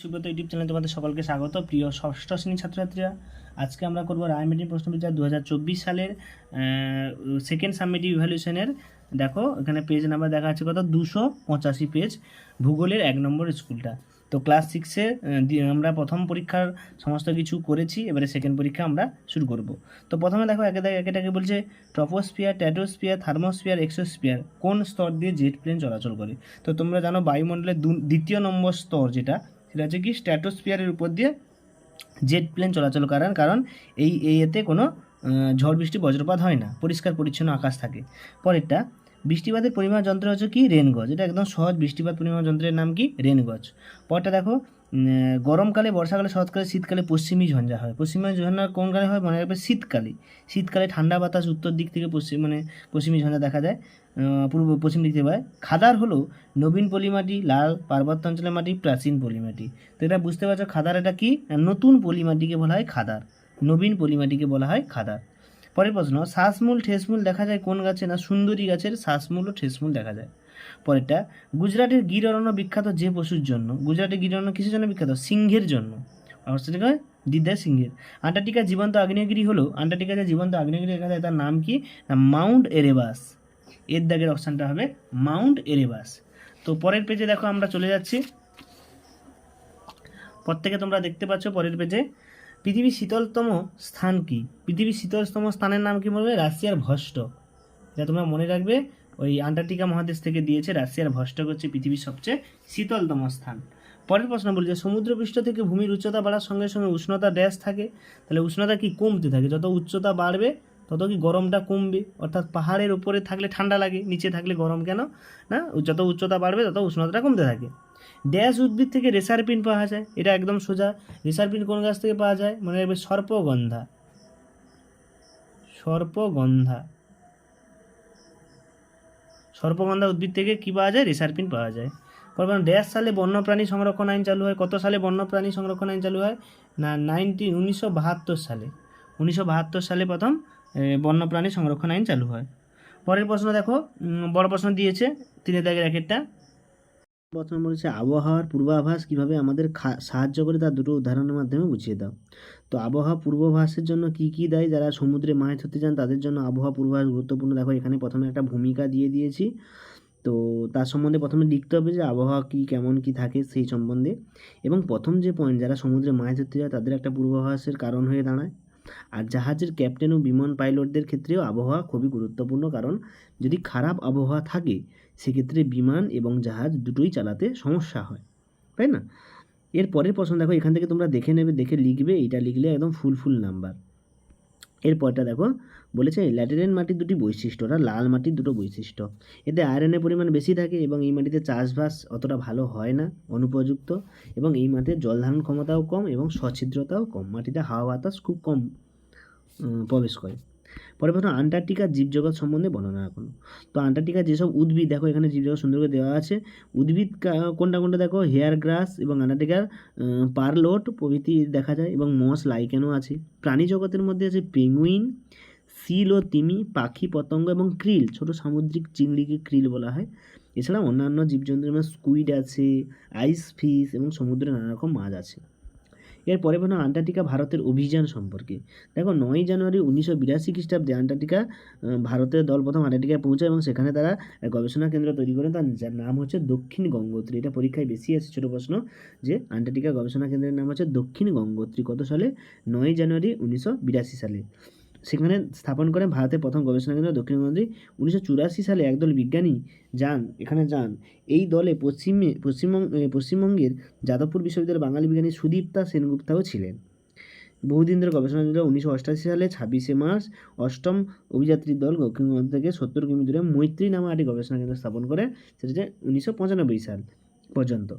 Subrata YouTube চ্যানেলে তোমাদের সকলকে স্বাগত। প্রিয় ষষ্ঠ শ্রেণির ছাত্রছাত্রীরা, আজকে আমরা করব রায় রায়মেটিন প্রশ্নবিচার দু হাজার সালের সেকেন্ড সাবমিটিভ ইভ্যালুয়েশনের দেখো, এখানে পেজ নাম্বার দেখা যাচ্ছে কত? দুশো পঁচাশি পেজ ভূগোলের এক নম্বর স্কুলটা। তো ক্লাস সিক্সে আমরা প্রথম পরীক্ষার সমস্ত কিছু করেছি, এবারে সেকেন্ড পরীক্ষা আমরা শুরু করব। তো প্রথমে দেখো, একে দেখে একেটাকে বলছে ট্রপোস্ফিয়ার ট্যাটোস্ফিয়ার থার্মোস্ফিয়ার এক্সোস্ফিয়ার কোন স্তর দিয়ে জেট প্লেন চলাচল করে? তো তোমরা জানো বায়ুমণ্ডলের দ্বিতীয় নম্বর স্তর যেটা সেটা হচ্ছে কি স্ট্র্যাটোস্ফিয়ারের উপর দিয়ে জেট প্লেন চলাচল করার কারণ এই এতে কোনো ঝড় বৃষ্টি, বজ্রপাত হয় না। পরিষ্কার, পরিচ্ছন্ন আকাশ থাকে। পরেরটা, বৃষ্টিপাতের পরিমাণ যন্ত্র হচ্ছে কি রেনগজ। এটা একদম সহজ বৃষ্টিপাত পরিমাণ যন্ত্রের নাম কি রেনগজ। পরটা দেখো গরমকালে, বর্ষাকালে, শরৎকালে, শীতকালে পশ্চিমী ঝঞ্ঝা হয়। পশ্চিমী ঝঞ্ঝা কোন কালে হয়? মনে রাখবে শীতকালে। শীতকালে ঠান্ডা বাতাস উত্তর দিক থেকে পশ্চিম মানে পশ্চিমী ঝঞ্ঝা দেখা যায়। পূর্ব পশ্চিম দিক থেকে খাদার হলো নবীন পলিমাটি, লাল পার্বত্য অঞ্চলের মাটি, প্রাচীন পলিমাটি। তো এটা বুঝতে পারছ, খাদার এটা কি? নতুন পলিমাটিকে বলা হয় খাদার। নবীন পলিমাটিকে বলা হয় খাদার। পরের প্রশ্ন, শ্বাসমূল, ঠেসমূল দেখা যায় কোন গাছে না সুন্দরী গাছের শ্বাসমূল ও ঠেসমূল দেখা যায়? পরেরটা, গুজরাটের গির অরণ্য বিখ্যাত যে পশুর জন্য? গুজরাটের গির অরণ্য কিসের জন্য বিখ্যাত? সিংহের জন্য। দিদার সিংহের। আন্টার্কটিকা জীবন্ত আগ্নেয়গিরি হলো আন্টার্কটিকা যে জীবন্ত আগ্নেয়গিরি দেখা যায়, তার নাম কি? Mount Erebus. এর দাগের অপশানটা হবে মাউন্ট এরেবাস তো পরের পেজে দেখো আমরা চলে যাচ্ছি। প্রত্যেকে তোমরা দেখতে পাচ্ছ পরের পেজে পৃথিবীর শীতলতম স্থান কি? পৃথিবীর শীতলতম স্থানের নাম কি বলবে? রাশিয়ার ভস্টক যা তোমরা মনে রাখবে, ওই আন্টার্কটিকা মহাদেশ থেকে দিয়েছে রাশিয়ার ভস্টক হচ্ছে পৃথিবীর সবচেয়ে শীতলতম স্থান। পরের প্রশ্ন বলছে সমুদ্রপৃষ্ঠ থেকে ভূমির উচ্চতা বাড়ার সঙ্গে সঙ্গে উষ্ণতা ড্যাশ থাকে। তাহলে উষ্ণতা কি কমতে থাকে? যত উচ্চতা বাড়বে তত কি গরমটা কমবে? অর্থাৎ পাহাড়ের উপরে থাকলে ঠান্ডা লাগে, নিচে থাকলে গরম কেন? না? যত উচ্চতা বাড়বে, তত উষ্ণতাটা কমতে থাকে। ড্যাশ উদ্ভিদ থেকে রেসারপিন পাওয়া যায়, এটা একদম সোজা। রেসারপিন কোন গাছ থেকে পাওয়া যায়? মনে রাখবে সর্পগন্ধা। সর্পগন্ধা। সর্পগন্ধা উদ্ভিদ থেকে কি পাওয়া যায়? রেসারপিন পাওয়া যায়। পরপর ড্যাশ সালে বন্যপ্রাণী সংরক্ষণ আইন চালু হয়। কত সালে বন্যপ্রাণী সংরক্ষণ আইন চালু হয়? না নাইনটিন উনিশশো বাহাত্তর সালে। উনিশশো বাহাত্তর সালে প্রথম বন্যপ্রাণী সংরক্ষণ আইন চালু হয়। পরের প্রশ্ন দেখো বড় প্রশ্ন দিয়েছে তিনের দাগের এক একটা প্রথম বলেছে আবহাওয়ার পূর্বাভাস কীভাবে আমাদের সাহায্য করে তার দুটো উদাহরণের মাধ্যমে বুঝিয়ে দাও। তো আবহাওয়া পূর্বাভাসের জন্য কি কি দেয়? যারা সমুদ্রে মাছ ধরতে যান তাদের জন্য আবহাওয়া পূর্বাভাস গুরুত্বপূর্ণ। দেখো, এখানে প্রথমে একটা ভূমিকা দিয়ে দিয়েছি। তো তার সম্বন্ধে প্রথমে লিখতে হবে যে, আবহাওয়া কী, কেমন, কি থাকে সেই সম্বন্ধে। এবং প্রথম যে পয়েন্ট যারা সমুদ্রে মাছ ধরতে যায়, তাদের একটা পূর্বাভাসের কারণ হয়ে দাঁড়ায়। আর জাহাজের ক্যাপ্টেন ও বিমান পাইলটদের ক্ষেত্রেও আবহাওয়া খুবই গুরুত্বপূর্ণ, কারণ যদি খারাপ আবহাওয়া থাকে, সেক্ষেত্রে বিমান এবং জাহাজ দুটোই চালাতে সমস্যা হয়, তাই না? এর পরের প্রশ্ন দেখো, এখান থেকে তোমরা দেখে নেবে, দেখে লিখবে, এটা লিখলে একদম ফুল ফুল নাম্বার। এরপরটা দেখো, বলেছে ল্যাটেরিন মাটির দুটি বৈশিষ্ট্য ওটা লাল মাটির দুটো বৈশিষ্ট্য। এতে আয়রনের পরিমাণ বেশি থাকে এবং এই মাটিতে চাষবাস অতটা ভালো হয় না, অনুপযুক্ত এবং এই মাটিতে জল ধারণ ক্ষমতাও কম এবং সচ্ছিদ্রতাও কম। মাটিতে হাওয়া বাতাস খুব কম প্রবেশ করে। পরে প্রশ্ন আন্টার্কটিকার জীবজগৎ সম্বন্ধে বর্ণনা করুন তো আন্টার্কটিকার যেসব উদ্ভিদ, দেখো এখানে জীবজগৎ সুন্দর করে দেওয়া আছে। উদ্ভিদ কোনটা কোনটা দেখো? হেয়ার গ্রাস এবং আন্টার্কটিকার পারলোট প্রভৃতি দেখা যায় এবং মস লাইকেনও আছে। প্রাণী জগতের মধ্যে আছে পেঙ্গুইন, সিল ও তিমি, পাখি, পতঙ্গ এবং ক্রিল, ছোট সামুদ্রিক চিংড়িকে ক্রিল বলা হয়। এছাড়া অন্যান্য জীবজন্তু যেমন স্কুইড আছে, আইস ফিশ এবং সমুদ্রে নানা রকম মাছ আছে। এরপরে বলো আন্টার্কটিকা ভারতের অভিযান সম্পর্কে। দেখো নয় জানুয়ারি উনিশশো বিরাশি খ্রিস্টাব্দে আন্টার্কটিকা ভারতের দল প্রথম আন্টার্কটিকায় পৌঁছায় এবং সেখানে তারা গবেষণা কেন্দ্র তৈরি করেন। তার যার নাম হচ্ছে দক্ষিণ গঙ্গোত্রী। এটা পরীক্ষায় বেশি আছে ছোটো প্রশ্ন যে আন্টার্কটিকা গবেষণা কেন্দ্রের নাম হচ্ছে দক্ষিণ গঙ্গোত্রী। কত সালে? নয় জানুয়ারি উনিশশো বিরাশি সালে। সেখানে স্থাপন করেন ভারতের প্রথম গবেষণা কেন্দ্র দক্ষিণ গঙ্গোত্রী উনিশশো চুরাশি সালে একদল বিজ্ঞানী যান, এখানে যান। এই দলে পশ্চিমে পশ্চিমবঙ্গ পশ্চিমবঙ্গের যাদবপুর বিশ্ববিদ্যালয়ের বাঙালি বিজ্ঞানী সুদীপ্তা সেনগুপ্তাও ছিলেন। বহুদিন ধরে গবেষণা চলে উনিশশো অষ্টাশি সালে ছাব্বিশে মার্চ অষ্টম অভিযাত্রীর দল দক্ষিণবঙ্গ থেকে সত্তর কিমি দূরে মৈত্রী নামে একটি গবেষণা কেন্দ্র স্থাপন করে, সেটা হচ্ছে উনিশশো পঁচানব্বই সাল পর্যন্ত।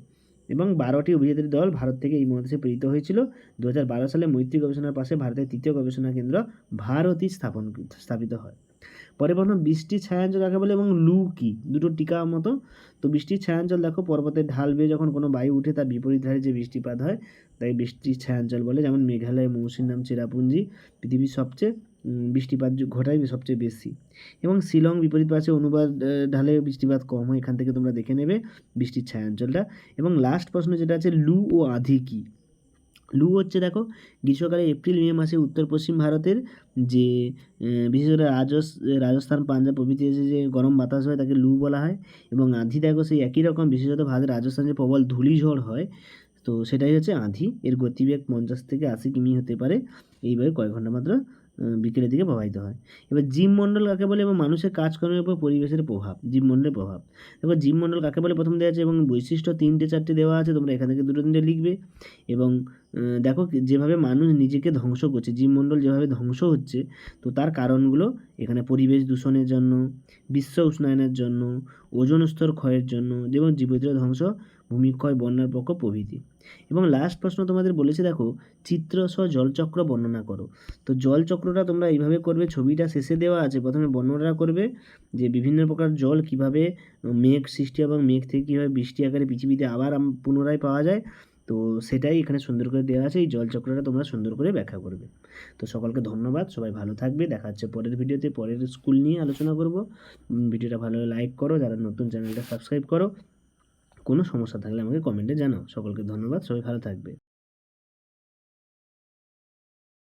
এবং বারোটি অভিযাত্রী দল ভারত থেকে এই মহাদেশে প্রেরিত হয়েছিল। দু হাজার বারো সালে মৈত্রী গবেষণার পাশে ভারতের তৃতীয় গবেষণা কেন্দ্র ভারতী স্থাপন, স্থাপিত হয়। পরে বর্ণ বৃষ্টির ছায়াঞ্চল কাকে বলে এবং লু কি? দুটো টিকা মতো। তো বৃষ্টির ছায়াঞ্চল দেখো, পর্বতের ঢাল বেয়ে যখন কোনো বায়ু উঠে তার বিপরীত ধারে যে বৃষ্টিপাত হয়, তাই বৃষ্টির ছায়াঞ্চল বলে, যেমন মেঘালয় মৌসুমী নাম চেরাপুঞ্জি, পৃথিবীর সবচেয়ে বৃষ্টিপাত ঘটায় সবচেয়ে বেশি। এবং শিলং বিপরীত পাশে অনুবাদ ঢালে বৃষ্টিপাত কম হয়, এখান থেকে তোমরা দেখে নেবে বৃষ্টির ছায়াঞ্চলটা। এবং লাস্ট প্রশ্ন যেটা আছে, লু ও আধি কী? লু হচ্ছে দেখো, গ্রীষ্মকালে এপ্রিল, মে মাসে উত্তর পশ্চিম ভারতের যে বিশেষ করে রাজস, রাজস্থান, পাঞ্জাব প্রভৃতি যে গরম বাতাস হয় তাকে লু বলা হয়। এবং আঁধি দেখো, সেই একই রকম, বিশেষত ভারতের রাজস্থান যে প্রবল ধূলিঝড় হয়, তো সেটাই হচ্ছে আঁধি। এর গতিবেগ পঞ্চাশ থেকে আশি কিমি হতে পারে। এইভাবে কয়েক ঘণ্টা মাত্র বিকেলের দিকে প্রবাহিত হয়। এবার জীবমণ্ডল কাকে বলে এবং মানুষের কাজকর্মের উপর পরিবেশের প্রভাব জীবমণ্ডলের প্রভাব। এবার জীবমণ্ডল কাকে বলে প্রথম দেওয়া আছে এবং বৈশিষ্ট্য তিনটে চারটে দেওয়া আছে, তোমরা এখান থেকে দুটো তিনটে লিখবে। এবং দেখো যেভাবে মানুষ নিজেকে ধ্বংস করছে, জীবমণ্ডল যেভাবে ধ্বংস হচ্ছে, তো তার কারণগুলো এখানে পরিবেশ দূষণের জন্য, বিশ্ব উষ্ণায়নের জন্য, ওজন স্তর ক্ষয়ের জন্য এবং জীবজীব ধ্বংস ভূমিক্ষয় বন্যার পক্ষ প্রভৃতি। এবং লাস্ট প্রশ্ন তোমাদের বলেছে, দেখো, চিত্র সহ জলচক্র বর্ণনা করো। তো জলচক্রটা তোমরা এইভাবে করবে, ছবিটা শেষে দেওয়া আছে, প্রথমে বর্ণনা করবে যে বিভিন্ন প্রকার জল কীভাবে মেঘ সৃষ্টি এবং মেঘ থেকে কীভাবে বৃষ্টি আকারে পৃথিবীতে আবার পুনরায় পাওয়া যায়। তো সেটাই এখানে সুন্দর করে দেওয়া আছে। এই জলচক্রটা তোমরা সুন্দর করে ব্যাখ্যা করবে। তো সকলকে ধন্যবাদ। সবাই ভালো থাকবে। দেখা হচ্ছে পরের ভিডিওতে। পরের স্কুল নিয়ে আলোচনা করব। ভিডিওটা ভালো লাইক করো। যারা নতুন চ্যানেলটা সাবস্ক্রাইব করো, কোনো সমস্যা থাকলে আমাকে কমেন্টে জানাও। সকলকে ধন্যবাদ। সবাই ভালো থাকবে।